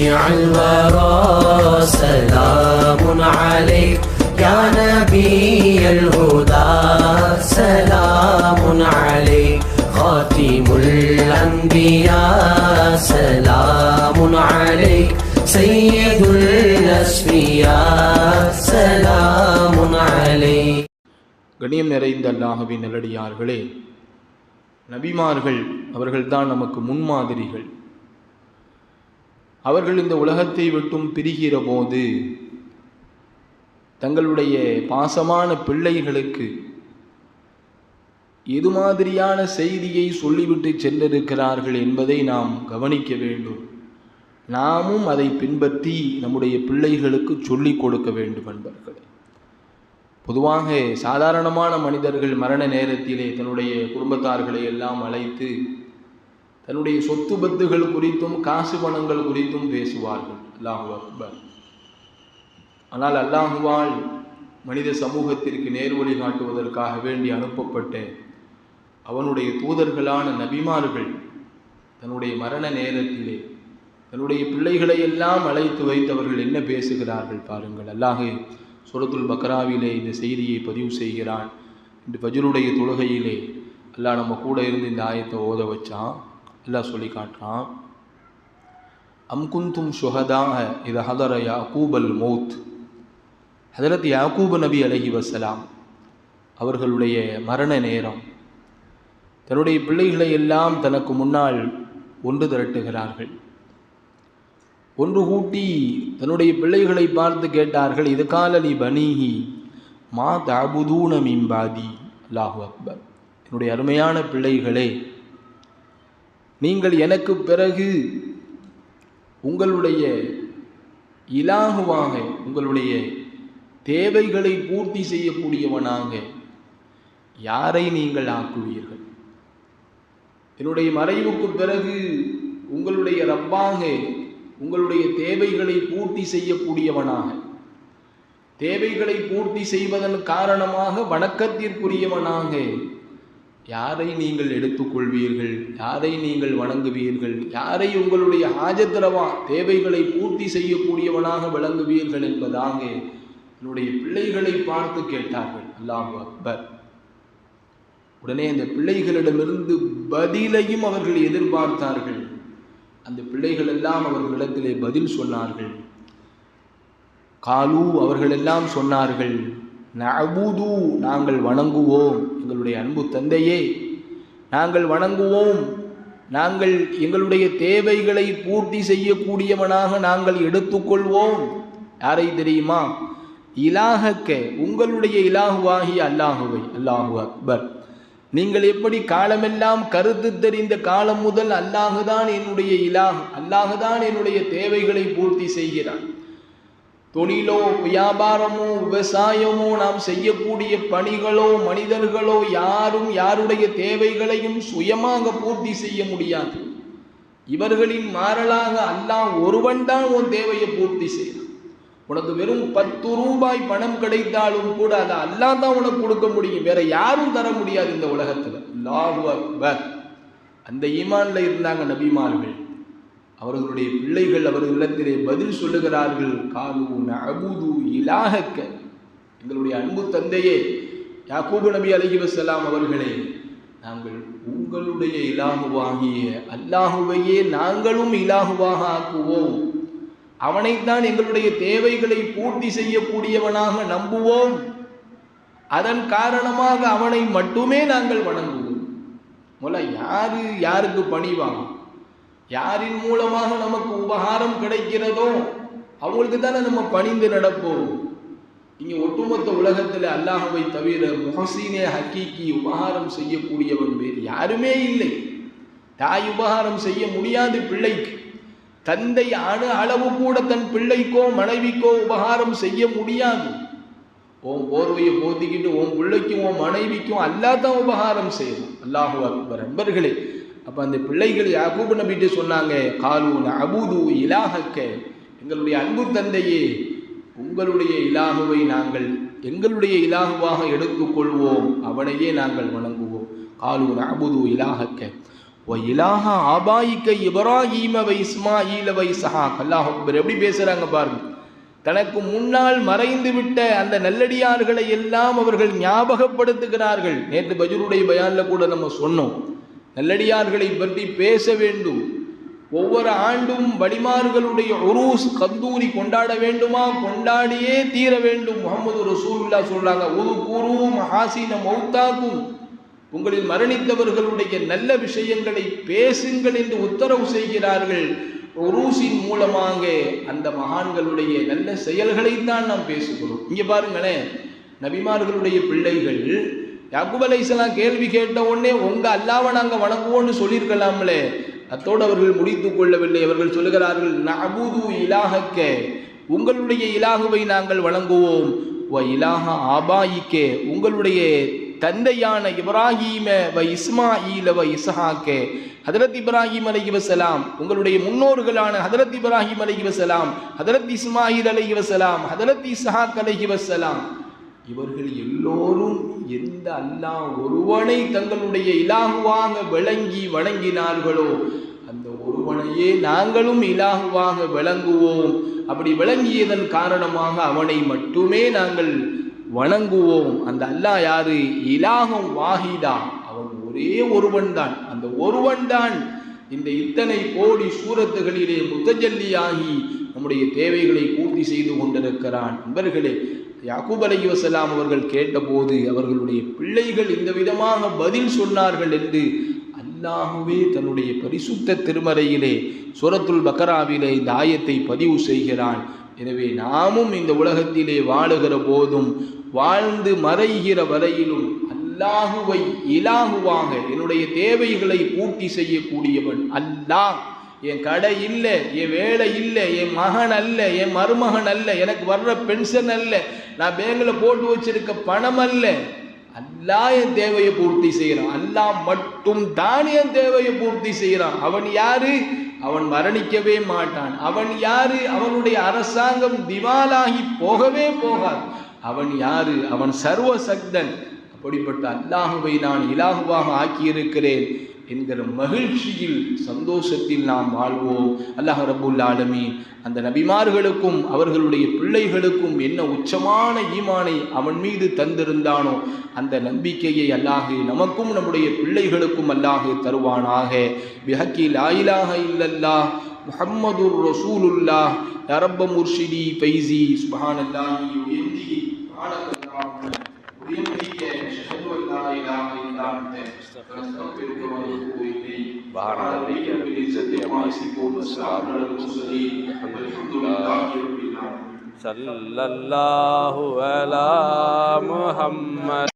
شفيع الورى سلام عليك يا نبي الهدى سلام عليك خاتم الأنبياء سلام عليك سيد الأسفياء سلام عليك கண்ணியம் நிறைந்த அல்லாஹுவின் நல்லடியார்களே நபிமார்கள் அவர்கள்தான் நமக்கு முன்மாதிரிகள் அவர்கள் இந்த உலகத்தை விட்டும் பிரிகிற போது தங்களுடைய பாசமான பிள்ளைகளுக்கு எது மாதிரியான செய்தியை சொல்லிவிட்டு சென்றிருக்கிறார்கள் என்பதை நாம் கவனிக்க வேண்டும். நாமும் அதை பின்பற்றி நம்முடைய பிள்ளைகளுக்கு சொல்லிக் கொடுக்க வேண்டும் என்பர்களே பொதுவாக சாதாரணமான மனிதர்கள் மரண நேரத்திலே தன்னுடைய குடும்பத்தார்களை எல்லாம் அழைத்து தன்னுடைய சொத்து பத்துகள் குறித்தும் காசு பணங்கள் குறித்தும் பேசுவார்கள். அல்லாஹு அக்பர். ஆனால் அல்லாஹுவால் மனித சமூகத்திற்கு நேர்வழி காட்டுவதற்காக வேண்டி அனுப்பப்பட்ட அவனுடைய தூதர்களான நபிமார்கள் தன்னுடைய மரண நேரத்திலே தன்னுடைய பிள்ளைகளை எல்லாம் அழைத்து வைத்தவர்கள் என்ன பேசுகிறார்கள் பாருங்கள். அல்லாஹு சுரத்துல் பக்ராவிலே இந்த செய்தியை பதிவு செய்கிறான். இந்த பஜருடைய தொழுகையிலே அல்லாஹ் நம்ம கூட இருந்து இந்த ஆயத்தை ஓத வச்சான். அல்லாஹ் சொல்லி காட்டுறான். அம்குந்தும் இது ஹதர யாக்கூப் அல் மௌத். ஹதரத் யாக்கூப் நபி அலஹி வசலாம் அவர்களுடைய மரண நேரம். தன்னுடைய பிள்ளைகளை எல்லாம் தனக்கு முன்னால் ஒன்று திரட்டுகிறார்கள். ஒன்று கூட்டி தன்னுடைய பிள்ளைகளை பார்த்து கேட்டார்கள் இது காலலி பனீஹி மா தாபுதூன மிம்பாதி அல்லாஹு அக்பர். என்னுடைய அருமையான பிள்ளைகளே நீங்கள் எனக்கு பிறகு உங்களுடைய இலாகுவாக உங்களுடைய தேவைகளை பூர்த்தி செய்யக்கூடியவனாக யாரை நீங்கள் ஆக்குவீர்கள்? என்னுடைய மறைவுக்கு பிறகு உங்களுடைய ரப்பாக உங்களுடைய தேவைகளை பூர்த்தி செய்யக்கூடியவனாக தேவைகளை பூர்த்தி செய்வதன் காரணமாக வணக்கத்திற்குரியவனாக யாரை நீங்கள் எடுத்துக்கொள்வீர்கள்? யாரை நீங்கள் வணங்குவீர்கள்? யாரை உங்களுடைய ஆஜத்திரவா தேவைகளை பூர்த்தி செய்யக்கூடியவனாக விளங்குவீர்கள் என்பதாக என்னுடைய பிள்ளைகளை பார்த்து கேட்டார்கள். அல்லாஹு அக்பர். உடனே அந்த பிள்ளைகளிடமிருந்து பதிலையும் அவர்கள் எதிர்பார்த்தார்கள். அந்த பிள்ளைகள் எல்லாம் அவர்களிடத்திலே பதில் சொன்னார்கள். காலு அவர்களெல்லாம் சொன்னார்கள். நபூது நாங்கள் வணங்குவோம். எங்களுடைய அன்பு தந்தையே நாங்கள் வணங்குவோம். நாங்கள் எங்களுடைய தேவைகளை பூர்த்தி செய்யக்கூடியவனாக நாங்கள் எடுத்துக்கொள்வோம். யாரை தெரியுமா? இலாகக்க உங்களுடைய இலாகுவாகி அல்லாஹுவை. அல்லாஹு அக்பர். நீங்கள் எப்படி காலமெல்லாம் கருத்து தெரிந்த காலம் முதல் அல்லாஹுதான் என்னுடைய இலாகு அல்லாஹுதான் என்னுடைய தேவைகளை பூர்த்தி செய்கிறான் தொழிலோ வியாபாரமோ விவசாயமோ நாம் செய்யக்கூடிய பணிகளோ மனிதர்களோ யாரும் யாருடைய தேவைகளையும் சுயமாக பூர்த்தி செய்ய முடியாது. இவர்களின் மாறலாக அல்லாஹ் ஒருவன் தான் உன் தேவையை பூர்த்தி செய்யறான் உனக்கு வெறும் பத்து ரூபாய் பணம் கிடைத்தாலும் கூட அதை அல்லா தான் உனக்கு கொடுக்க முடியும். வேற யாரும் தர முடியாது இந்த உலகத்தில். அல்லாஹு அக்பர். அந்த ஈமான்ல இருந்தாங்க நபிமார்கள். அவர்களுடைய பிள்ளைகள் அவர்களிடத்திலே பதில் சொல்லுகிறார்கள். காலு நபுது இலாகக்க எங்களுடைய அன்பு தந்தையே யாக்கூபு நபி அலஹி வசலாம் அவர்களே நாங்கள் உங்களுடைய இலாகுவாகிய அல்லாஹுவையே நாங்களும் இலாகுவாக ஆக்குவோம். அவனைத்தான் எங்களுடைய தேவைகளை பூர்த்தி செய்யக்கூடியவனாக நம்புவோம். அதன் காரணமாக அவனை மட்டுமே நாங்கள் வணங்குவோம். முல யாரு யாருக்கு பணிவாகும்? யாரின் மூலமாக நமக்கு உபகாரம் கிடைக்கிறதோ அவங்களுக்கு தானே நம்ம பணிந்து நடப்போம். இங்கே ஒட்டுமொத்த உலகத்தில் அல்லாஹவை தவிர முஹசீனே ஹக்கீக்கி உபகாரம் செய்யக்கூடியவன் வேறு யாருமே இல்லை. தாய் உபகாரம் செய்ய முடியாது பிள்ளைக்கு. தந்தை அணு அளவு கூட தன் பிள்ளைக்கோ மனைவிக்கோ உபகாரம் செய்ய முடியாது. ஓம் போர்வையை போத்திக்கிட்டு ஓம் பிள்ளைக்கும் ஓம் மனைவிக்கும் அல்லா தான் உபகாரம் செய்யணும். அல்லாஹு அக்பர். நண்பர்களே அப்போ அந்த பிள்ளைகள் யாக்கூப் நபிட்டு சொன்னாங்க காலூன் அபூது இலாஹக்க. எங்களுடைய அன்பு தந்தையே உங்களுடைய இலாகுவை நாங்கள் எங்களுடைய இலாகுவாக எடுத்துக்கொள்வோம். அவனையே நாங்கள் வணங்குவோம். காலூன் அபுது இலாஹக்க. வ இலாக ஆபாயிக்க இப்ராஹீம வை இஸ்மாஈல வை சஹா அல்லாஹ் அக்பர் எப்படி பேசுகிறாங்க பாருங்க. தனக்கு முன்னால் மறைந்து விட்ட அந்த நல்லடியார்களை எல்லாம் அவர்கள் ஞாபகப்படுத்துகிறார்கள். நேற்று பஜருடைய பயானில் கூட நம்ம சொன்னோம். நல்லடியார்களை பற்றி பேச வேண்டும். ஒவ்வொரு ஆண்டும் வடிமார்களுடைய உருஸ் கந்தூரி கொண்டாட வேண்டுமா? கொண்டாடியே தீர வேண்டும். முகமது ரசூல்லா சொல்றாங்க உது குரு ஹாசின மௌத்தாக்கும். உங்களில் மரணித்தவர்களுடைய நல்ல விஷயங்களை பேசுங்கள் என்று உத்தரவு செய்கிறார்கள். உருசின் மூலமாக அந்த மகான்களுடைய நல்ல செயல்களைத்தான் நாம் பேசுகிறோம். இங்கே பாருங்களேன் நபிமார்களுடைய பிள்ளைகள் யாக்குப் அலைஹிஸ்ஸலாம் கேள்வி கேட்ட உடனே உங்க அல்லாவை நாங்கள் வணங்குவோம்னு சொல்லியிருக்கலாம்லே. அத்தோடு அவர்கள் முடித்து கொள்ளவில்லை. அவர்கள் சொல்லுகிறார்கள் நபுது இலாஹக்க உங்களுடைய இலாகுவை நாங்கள் வணங்குவோம். வ இலாஹ ஆபாயிக்கே உங்களுடைய தந்தையான இப்ராஹீம வ இஸ்மாஈல வ இசஹாக்கே ஹதரத் இப்ராஹிம் அலைஹி வசலாம் உங்களுடைய முன்னோர்களான ஹதரத் இப்ராஹிம் அலைஹி வசலாம் ஹதரத் இஸ்மாயில் அலைஹி வசலாம் ஹதரத் இசஹாக் அலைஹி வசலாம் இவர்கள் எல்லோரும் எந்த அல்லாஹ் ஒருவனை தங்களுடைய இலாகுவாக விளங்கி வணங்கினார்களோ அந்த ஒருவனையே நாங்களும் இலாகுவாக விளங்குவோம். அப்படி விளங்கியதன் காரணமாக அவனை மட்டுமே நாங்கள் வணங்குவோம். அந்த அல்லாஹ் யாரு? இலாகம் வாஹிதா. அவன் ஒரே ஒருவன் தான் அந்த ஒருவன் தான் இந்த இத்தனை கோடி சூரத்துகளிலே முத்தஜல்லியாகி நம்முடைய தேவைகளை பூர்த்தி செய்து கொண்டிருக்கிறான். நண்பர்களே யாக்கூப் அலி வசலாம் அவர்கள் கேட்டபோது அவர்களுடைய பிள்ளைகள் இந்த விதமாக பதில் சொன்னார்கள் என்று அல்லாஹுவே தன்னுடைய பரிசுத்த திருமறையிலே சுரத்துல் பக்கராவிலே இந்த ஆயத்தை பதிவு செய்கிறான். எனவே நாமும் இந்த உலகத்திலே வாழுகிற போதும் வாழ்ந்து மறைகிற வரையிலும் அல்லாஹுவை இலாகுவாக என்னுடைய தேவைகளை பூர்த்தி செய்யக்கூடியவன் அல்லாஹ். என் கடை இல்லை என் வேலை இல்லை என் மகன் அல்ல என் மருமகன் அல்ல எனக்கு வர்ற பென்ஷன் அல்ல நான் பேங்கில் போட்டு வச்சிருக்க பணம் அல்ல. அல்லா என் தேவையை பூர்த்தி செய்கிறான். அல்லாஹ் மட்டும் தான் என் தேவையை பூர்த்தி செய்கிறான். அவன் யாரு? அவன் மரணிக்கவே மாட்டான். அவன் யாரு? அவனுடைய அரசாங்கம் திவாலாகி போகவே போகாது. அவன் யாரு? அவன் சர்வ சக்தன் அப்படிப்பட்ட அல்லாஹுவை நான் இலாகுவாக ஆக்கியிருக்கிறேன். என்கிற மகிழ்ச்சியில் சந்தோஷத்தில் நாம் வாழ்வோம். அல்லாஹ் ரபுல் ஆலமீன். அந்த நபிமார்களுக்கும் அவர்களுடைய பிள்ளைகளுக்கும் என்ன உச்சமான ஈமானை அவன் மீது தந்திருந்தானோ அந்த நம்பிக்கையை அல்லாஹு நமக்கும் நம்முடைய பிள்ளைகளுக்கும் அல்லாஹு தருவானாக. பிஹக்கி லாயிலாக இல்லல்லாஹ் முஹம்மது ரசூலுல்லாஹ். யரப்ப முர்ஷிதி ஃபைசி சுப்ஹானல்லாஹி உயர்ந்தி சுப்ஹானல்லாஹ் سبحان ربك رب العزة عما يصفون وسلام على المرسلين والحمد لله رب العالمين صلى الله على محمد